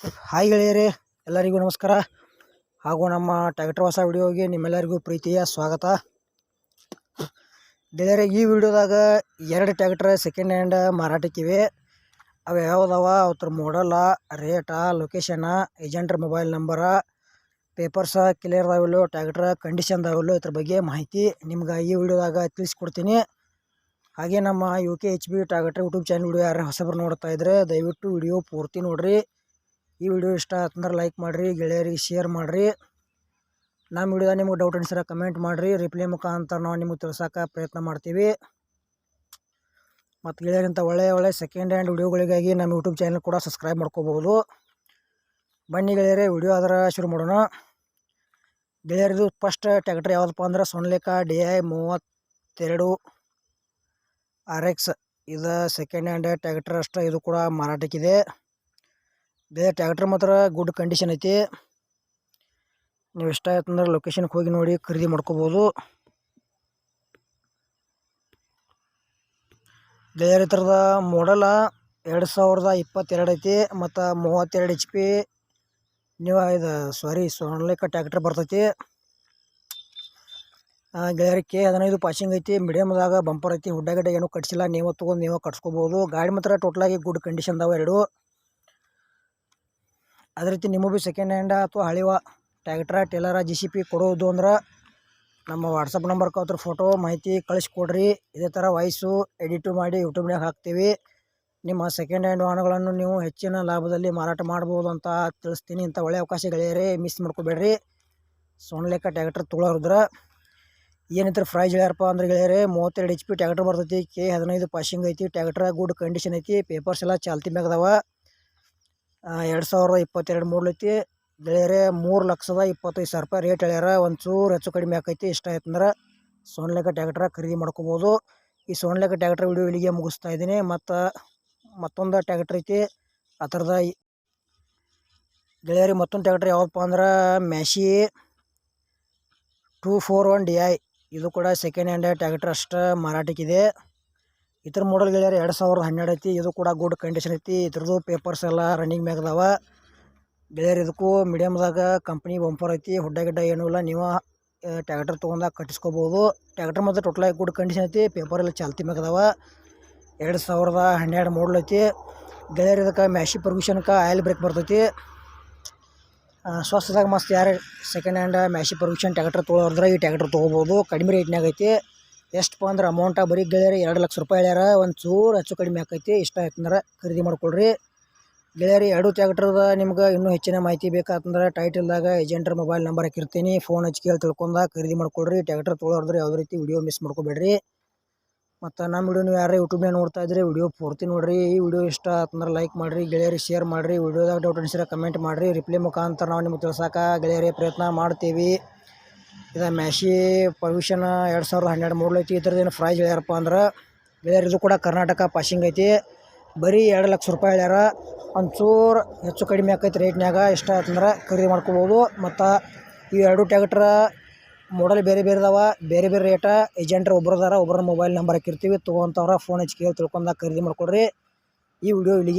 Hi ಗೆಳೆಯರೇ, ಎಲ್ಲರಿಗೂ ನಮಸ್ಕಾರ. ಹಾಗೂ ನಮ್ಮ ಟ್ಯಾಕ್ಟರ್ ಹೊಸ ವಿಡಿಯೋಗೆ ನಿಮ್ಮೆಲ್ಲರಿಗೂ ಪ್ರೀತಿಯ ಸ್ವಾಗತ. ಗೆಳೆಯರೆ, ಈ ವಿಡಿಯೋದಾಗ ಎರಡು ಟ್ಯಾಕ್ಟ್ರ್ ಸೆಕೆಂಡ್ ಹ್ಯಾಂಡ್ ಮಾರಾಟಕ್ಕಿವೆ. ಅವು ಯಾವುದವ? ಅವ್ರ ಮಾಡಲ್ಲ ರೇಟ ಲೊಕೇಶನ ಏಜೆಂಟ್ರ ಮೊಬೈಲ್ ನಂಬರ ಪೇಪರ್ಸ ಕ್ಲಿಯರ್ ಅದಾವಿಲ್ಲೋ ಟ್ಯಾಕ್ಟ್ರ ಕಂಡೀಷನ್ ಅದಾವಿಲ್ಲೋ ಇದ್ರ ಬಗ್ಗೆ ಮಾಹಿತಿ ನಿಮ್ಗೆ ಈ ವಿಡಿಯೋದಾಗ ತಿಳಿಸ್ಕೊಡ್ತೀನಿ. ಹಾಗೆ ನಮ್ಮ U K H B tractor YouTube channel video ಯಾರು ಹೊಸಬ್ರು ನೋಡ್ತಾ ಇದ್ರೆ ದಯವಿಟ್ಟು ವಿಡಿಯೋ ಪೂರ್ತಿ ನೋಡಿರಿ. ಈ ವಿಡಿಯೋ ಇಷ್ಟ ಆತಂದ್ರೆ ಲೈಕ್ ಮಾಡಿರಿ, ಗೆಳೆಯರಿಗೆ ಶೇರ್ ಮಾಡಿರಿ. ನಮ್ಮ ವಿಡಿಯೋ ನಿಮ್ಗೆ ಡೌಟ್ ಅನಿಸಿರ ಕಮೆಂಟ್ ಮಾಡಿರಿ. ರಿಪ್ಲೈ ಮುಖಾಂತರ ನಾವು ನಿಮಗೆ ತಿಳ್ಸೋಕೆ ಪ್ರಯತ್ನ ಮಾಡ್ತೀವಿ. ಮತ್ತು ಗೆಳೆಯರಿಂಥ ಒಳ್ಳೆಯ ಒಳ್ಳೆಯ ಸೆಕೆಂಡ್ ಹ್ಯಾಂಡ್ ವಿಡಿಯೋಗಳಿಗಾಗಿ ನಮ್ಮ ಯೂಟ್ಯೂಬ್ ಚಾನಲ್ ಕೂಡ ಸಬ್ಸ್ಕ್ರೈಬ್ ಮಾಡ್ಕೋಬೋದು. ಬನ್ನಿ ಗೆಳೆಯರೇ, ವಿಡಿಯೋ ಅದರ ಶುರು ಮಾಡೋಣ. ಗೆಳೆಯರಿದು ಫಸ್ಟ್ ಟ್ಯಾಕ್ಟ್ರ್ ಯಾವುದಪ್ಪ ಅಂದ್ರೆ ಸೊನ್ಲೇಕ ಡಿ ಐ ಮೂವತ್ತೆರಡು ಆರ್ ಎಕ್ಸ್ ಇದು ಸೆಕೆಂಡ್ ಹ್ಯಾಂಡ್ ಟ್ಯಾಕ್ಟರ್ ಅಷ್ಟೇ, ಇದು ಕೂಡ ಮಾರಾಟಕ್ಕಿದೆ. ಬೇರೆ ಟ್ಯಾಕ್ಟ್ರ್ ಮಾತ್ರ ಗುಡ್ ಕಂಡೀಷನ್ ಐತಿ. ನೀವು ಇಷ್ಟ ಆಯ್ತಂದ್ರೆ ಲೊಕೇಶನ್ಗೆ ಹೋಗಿ ನೋಡಿ ಖರೀದಿ ಮಾಡ್ಕೋಬೋದು. ಬೇರೆ ಥರದ ಮಾಡಲ ಎರಡು ಸಾವಿರದ ಇಪ್ಪತ್ತೆರಡು ಐತಿ ಮತ್ತು ಮೂವತ್ತೆರಡು ಎಚ್ ಪಿ ನೀವು ಇದು ಸಾರಿ ಸೊನ್ಲೇಕ ಟ್ಯಾಕ್ಟ್ರ್ ಬರ್ತೈತಿ. ಗೆಳೆಯರಿ ಕೆ ಹದಿನೈದು ಪಾಸಿಂಗ್ ಐತಿ ಮೀಡಿಯಮ್ದಾಗ ಬಂಪರ್ ಐತಿ ಹುಡ್ಡ ಗಿಡ್ಡ ಏನೂ ಕಟ್ಸಿಲ್ಲ, ನೀವು ತೊಗೊಂಡು ನೀವು ಕಟ್ಸ್ಕೊಬೋದು. ಗಾಡಿ ಮಾತ್ರ ಟೋಟಲಾಗಿ ಗುಡ್ ಕಂಡೀಷನ್ ಅದಾವೆ ಎರಡು. ಅದೇ ರೀತಿ ನಿಮಗೂ ಭೀ ಸೆಕೆಂಡ್ ಹ್ಯಾಂಡ ಅಥವಾ ಹಳಿವ tractor trailer G C P ಕೊಡೋದು ಅಂದ್ರೆ ನಮ್ಮ ವಾಟ್ಸಪ್ ನಂಬರ್ ಅದ್ರ ಫೋಟೋ ಮಾಹಿತಿ ಕಳಿಸ್ಕೊಡ್ರಿ. ಇದೇ ಥರ ವಾಯ್ಸು ಎಡಿಟು ಮಾಡಿ ಯೂಟ್ಯೂಬ್ನಾಗ ಹಾಕ್ತೀವಿ. ನಿಮ್ಮ ಸೆಕೆಂಡ್ ಹ್ಯಾಂಡ್ ವಾಹನಗಳನ್ನು ನೀವು ಹೆಚ್ಚಿನ ಲಾಭದಲ್ಲಿ ಮಾರಾಟ ಮಾಡ್ಬೋದು ಅಂತ ತಿಳಿಸ್ತೀನಿ ಇಂಥ ಒಳ್ಳೆಯ ಅವಕಾಶ ಗೆಳೆಯರೇ ಮಿಸ್ ಮಾಡ್ಕೋಬೇಡ್ರಿ. ಸೋನ್ಲೆಕ್ಕ ಟ್ಯಾಕ್ಟ್ರ್ ತೊಗೊಳೋದ್ರ ಏನಿದ್ರೆ ಪ್ರೈಸ್ ಹೇಳ್ಯಾರಪ್ಪ ಅಂದ್ರೆ ಗೆಳೆಯರೇ, ಮೂವತ್ತೆರಡು ಎಚ್ ಪಿ ಟ್ಯಾಕ್ಟ್ರ್ ಬರ್ತೈತಿ ಕೆ ಹದಿನೈದು ಪಾಶಿಂಗ್ ಐತಿ ಟ್ಯಾಕ್ಟ್ರ ಗುಡ್ ಕಂಡೀಷನ್ ಐತಿ ಪೇಪರ್ಸ್ ಎಲ್ಲ ಚಾಲ್ತಿ ಮ್ಯಾಗ ಅದಾವ. ಎರಡು ಸಾವಿರದ ಇಪ್ಪತ್ತೆರಡು ಮೂರು ಐತಿ ಗೆಳೆಯರೇ, ಮೂರು ಲಕ್ಷದ ಇಪ್ಪತ್ತೈದು ಸಾವಿರ ರೂಪಾಯಿ ರೇಟ್ ಹೇಳ್ಯಾರ. ಒಂಚೂರು ಹೆಚ್ಚು ಕಡಿಮೆ ಆಕೈತಿ. ಇಷ್ಟ ಆಯ್ತಂದ್ರೆ ಸೋನ್ಲೆಕ್ಕ ಟ್ಯಾಕ್ಟ್ರ ಖರೀದಿ ಮಾಡ್ಕೋಬೋದು. ಈ ಸೋನ್ಲೆಕ್ಕ ಟ್ಯಾಕ್ಟ್ರ್ ವಿಡಿಯೋ ಇಲ್ಲಿಗೆ ಮುಗಿಸ್ತಾ ಇದ್ದೀನಿ. ಮತ್ತು ಮತ್ತೊಂದು ಟ್ಯಾಕ್ಟ್ರ್ ಐತಿ. ಆ ಥರದ ಗೆಳೆಯರಿ ಮತ್ತೊಂದು ಟ್ಯಾಕ್ಟ್ರ್ ಯಾವಪ್ಪ ಅಂದ್ರೆ Massey two four one D I. ಇದು ಕೂಡ ಸೆಕೆಂಡ್ ಹ್ಯಾಂಡ್ ಟ್ಯಾಕ್ಟ್ರ್ ಅಷ್ಟು ಮಾರಾಟಕ್ಕಿದೆ. ಇದ್ರ ಮಾಡಲ್ ಗೆಳೆಯರು ಎರಡು ಸಾವಿರದ ಹನ್ನೆರಡು ಐತಿ, ಇದು ಕೂಡ ಗುಡ್ ಕಂಡೀಷನ್ ಐತಿ. ಇದ್ರದ್ದು ಪೇಪರ್ಸ್ ಎಲ್ಲ ರನ್ನಿಂಗ್ ಮ್ಯಾಗ ಅದಾವ. ಗೆಳೆಯರು ಇದಕ್ಕೂ ಮೀಡಿಯಮ್ದಾಗ ಕಂಪ್ನಿ ಬಂಪರ್ ಐತಿ, ಹುಡ್ಡ ಗಿಡ್ಡ ಏನೂ ಇಲ್ಲ. ನೀವು ಟ್ಯಾಕ್ಟರ್ ತೊಗೊಂಡಾಗ ಕಟ್ಟಿಸ್ಕೋಬೋದು. ಟ್ಯಾಕ್ಟರ್ ಟೋಟಲ್ ಟೋಟಲಾಗಿ ಗುಡ್ ಕಂಡೀಷನ್ ಐತಿ ಪೇಪರ್ ಎಲ್ಲ ಚಾಲ್ತಿ ಮ್ಯಾಗ ಎರಡು ಸಾವಿರದ ಹನ್ನೆರಡು ಮಾಡಲ್ ಐತಿ. ಗೆಳೆಯರು ಇದಕ್ಕೆ ಮ್ಯಾಶಿ ಪರ್ಮಿಷನ್ಗೆ ಆಯಿಲ್ ಬ್ರೇಕ್ ಬರ್ತೈತಿ. ಸ್ವಸ್ಥದಾಗ ಮಸ್ತ್ ಯಾರು second hand Massey permission tractor ತೊಗೊಳೋದ್ರೆ ಈ ಟ್ಯಾಕ್ಟರ್ ತೊಗೋಬೋದು. ಕಡಿಮೆ ರೇಟ್ನಾಗ ಐತಿ. ಎಷ್ಟಪ್ಪ ಅಂದ್ರೆ ಅಮೌಂಟ ಬರೀ ಗೆಳೆಯರಿ ಎರಡು ಲಕ್ಷ ರೂಪಾಯಿ ಹೇಳ್ಯಾರ, ಒಂದು ಚೂರು ಹೆಚ್ಚು ಕಡಿಮೆ ಆಕೈತಿ. ಇಷ್ಟ ಆಯ್ತಂದ್ರೆ ಖರೀದಿ ಮಾಡ್ಕೊಳ್ರಿ. ಗೆಳೆಯರಿ, ಎರಡು ಟ್ಯಾಕ್ಟ್ರದ ನಿಮ್ಗೆ ಇನ್ನೂ ಹೆಚ್ಚಿನ ಮಾಹಿತಿ ಬೇಕಾತಂದ್ರೆ ಟೈಟಲ್ದಾಗ ಏಜೆಂಟ್ರ ಮೊಬೈಲ್ ನಂಬರ್ ಹಾಕಿರ್ತೀನಿ. ಫೋನ್ ಹಚ್ಚಿ ಕೇಳಿ ತಿಳ್ಕೊಂಡ ಖರೀದಿ ಮಾಡ್ಕೊಳ್ರಿ. ಟ್ಯಾಕ್ಟರ್ ತೊಗೊಳೋದ್ರೆ ಯಾವುದೇ ರೀತಿ ವಿಡಿಯೋ ಮಿಸ್ ಮಾಡ್ಕೋಬೇಡ್ರಿ. ಮತ್ತು ನಮ್ಮ ವಿಡಿಯೋ ನೀವು ಯಾರೇ ಯೂಟ್ಯೂಬ್ನಾಗ ನೋಡ್ತಾ ಇದ್ರೆ ವಿಡಿಯೋ ಪೂರ್ತಿ ನೋಡಿರಿ. ಈ ವಿಡಿಯೋ ಇಷ್ಟ ಆತಂದ್ರೆ ಲೈಕ್ ಮಾಡಿರಿ ಗೆಳೆಯರಿ ಶೇರ್ ಮಾಡಿರಿ. ವಿಡಿಯೋದಾಗ ಡೌಟ್ ಅನಿಸಿದ್ರೆ ಕಮೆಂಟ್ ಮಾಡಿರಿ. ರಿಪ್ಲೈ ಮುಖಾಂತರ ನಾವು ನಿಮ್ಗೆ ತಿಳ್ಸೋಕೆ ಗೆಳೆಯರಿ ಪ್ರಯತ್ನ ಮಾಡ್ತೀವಿ. ಇದು ಮ್ಯಾಶಿ ಪೊಲ್ಯೂಷನ್ ಎರಡು ಸಾವಿರದ ಹನ್ನೆರಡು ಮೂರು ಐತಿ. ಇದ್ರದ್ದೇನು ಪ್ರೈಸ್ ಹೇಳ್ಯಾರಪ್ಪ ಅಂದ್ರೆ ಬೇರೆ ಇದು ಕೂಡ ಕರ್ನಾಟಕ ಪಾಸಿಂಗ್ ಐತಿ. ಬರೀ ಎರಡು ಲಕ್ಷ ರೂಪಾಯಿ ಹೇಳ್ಯಾರ. ಒಂಚೂರು ಹೆಚ್ಚು ಕಡಿಮೆ ಆಕೈತಿ ರೇಟ್ನಾಗ ಇಷ್ಟ ಆಯ್ತಂದ್ರೆ ಖರೀದಿ ಮಾಡ್ಕೋಬೋದು. ಮತ್ತು ಈ ಎರಡು ಟ್ಯಾಕ್ಟ್ರ ಮಾಡಲ್ ಬೇರೆ ಬೇರೆ ಅದಾವ. ಬೇರೆ ಬೇರೆ ರೇಟ ಏಜೆಂಟ್ರು ಒಬ್ಬರದಾರ ಒಬ್ಬರ ಮೊಬೈಲ್ ನಂಬರ್ ಹಾಕಿರ್ತೀವಿ. ತೊಗೊಂತವ್ರ ಫೋನ್ ಹಚ್ಚಿ ಕೇಳಿ ತಿಳ್ಕೊಂಡಾಗ ಖರೀದಿ ಮಾಡ್ಕೊಡ್ರಿ. ಈ ವಿಡಿಯೋ ಇಲ್ಲಿಗೆ